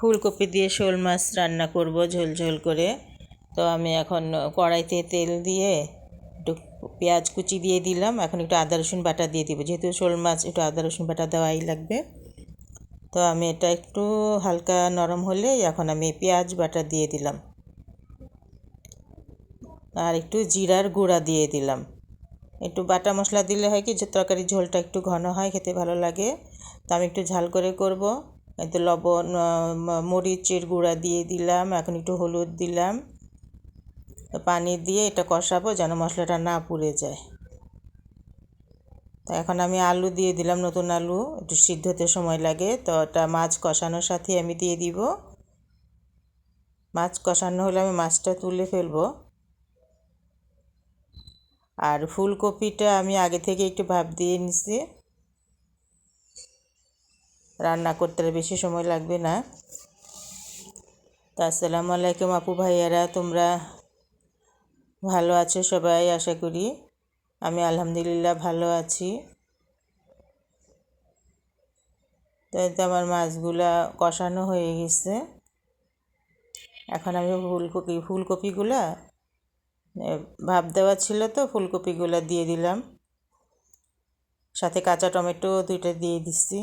ফুলকপি দিয়ে শোল মাছ রান্না করব ঝোল ঝোল করে। তো আমি এখন কড়াইতে তেল দিয়ে একটু পেঁয়াজ কুচি দিয়ে দিলাম। এখন একটু আদা, রসুন বাটা দিয়ে দিব। যেহেতু শোল মাছ, একটু আদা, রসুন বাটা দেওয়াই লাগবে। তো আমি এটা একটু হালকা নরম হলে এখন আমি পেঁয়াজ বাটা দিয়ে দিলাম। আর একটু জিরার গুঁড়া দিয়ে দিলাম। একটু বাটা মশলা দিলে হয় কি, যে তরকারির ঝোলটা একটু ঘন হয়, খেতে ভালো লাগে। তো আমি একটু ঝাল করে করব। এতে লবণ মরিচের গুঁড়া দিয়ে দিলাম, এখন একটু হলুদ দিলাম। পানি দিয়ে এটা কষাবো যেন মশলাটা না পুড়ে যায়। তো এখন আমি আলু দিয়ে দিলাম, নতুন আলু, একটু সিদ্ধ হতে সময় লাগে। তো ওটা মাছ কষানোর সাথে আমি দিয়ে দিব। মাছ কষানো হলে আমি মাছটা তুলে ফেলব। আর ফুলকপিটা আমি আগে থেকে একটু ভাপ দিয়ে নিছি। রান্না করতে বেশি সময় লাগবে না। তো আসসালামু আলাইকুম আপু ভাইয়ারা, তোমরা ভালো আছো সবাই? আশা করি আমি আলহামদুলিল্লাহ ভালো আছি। তো আমার মাছগুলা কষানো হয়ে গেছে। এখন আমি ফুলকপি, ফুলকপিগুলা ভাপ দেওয়া ছিল তো, ফুলকপিগুলো দিয়ে দিলাম। সাথে কাঁচা টমেটো দুইটা দিয়ে দিচ্ছি।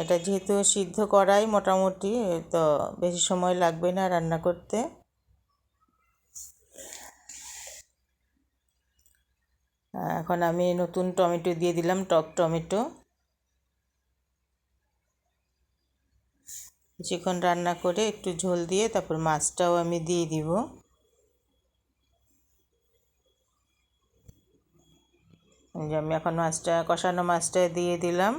এটা যেহেতু সিদ্ধ করাই মোটামুটি, তো বেশি সময় লাগবে না রান্না করতে। এখন আমি নতুন টমেটো দিয়ে দিলাম, টক টমেটো। কিছুক্ষণ রান্না করে একটু ঝোল দিয়ে তারপর মাছটাও আমি দিয়ে দিব। আমি এখন মাছটা, কষানো মাছটা দিয়ে দিলাম।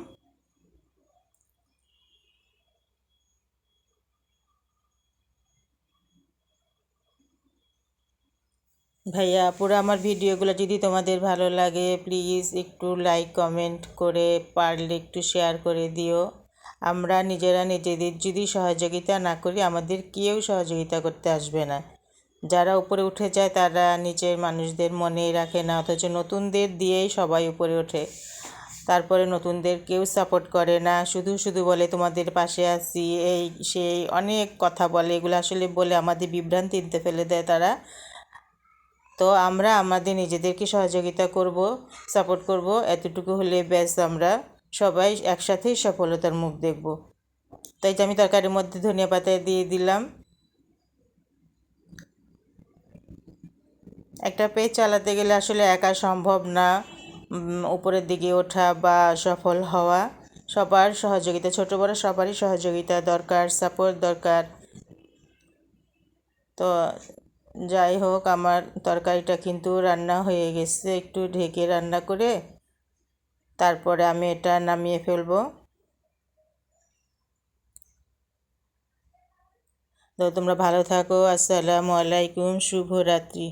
ভাইয়া, পুরো আমার ভিডিওগুলো যদি তোমাদের ভালো লাগে প্লিজ একটু লাইক কমেন্ট করে পারলে একটু শেয়ার করে দিও। আমরা নিজেরা নিজেদের যদি সহযোগিতা না করি, আমাদের কেউ সহযোগিতা করতে আসবে না। যারা উপরে উঠে যায়, তারা নিচের মানুষদের মনে রাখে না, অথচ নতুনদের দিয়েই সবাই উপরে ওঠে। তারপরে নতুনদের কেউ সাপোর্ট করে না, শুধু শুধু বলে, তোমাদের পাশে আছি, এই, সেই, অনেক কথা বলে। এগুলো আসলে বলে আমাদের বিভ্রান্তিতে ফেলে দেয় তারা। তো আমরা আমাদের নিজেদেরকে সহযোগিতা করব সাপোর্ট করব। এতটুকু হলে ব্যাস আমরা সবাই একসাথেই সফলতার মুখ দেখব। তাই আমি তরকারির মধ্যে ধনিয়া পাতা দিয়ে দিলাম। একটা পেজ চালাতে গেলে আসলে একা সম্ভব না উপরের দিকে ওঠা বা সফল হওয়া। সবার সহযোগিতা, ছোট বড় সবারই সহযোগিতা দরকার সাপোর্ট দরকার। তো যাই হোক আমার তরকারিটা কিন্তু রান্না হয়ে গেছে। একটু ঢেকে রান্না করে তারপরে আমি এটা নামিয়ে ফেলব। তো তোমরা ভালো থাকো। আসসালামু আলাইকুম। শুভরাত্রি।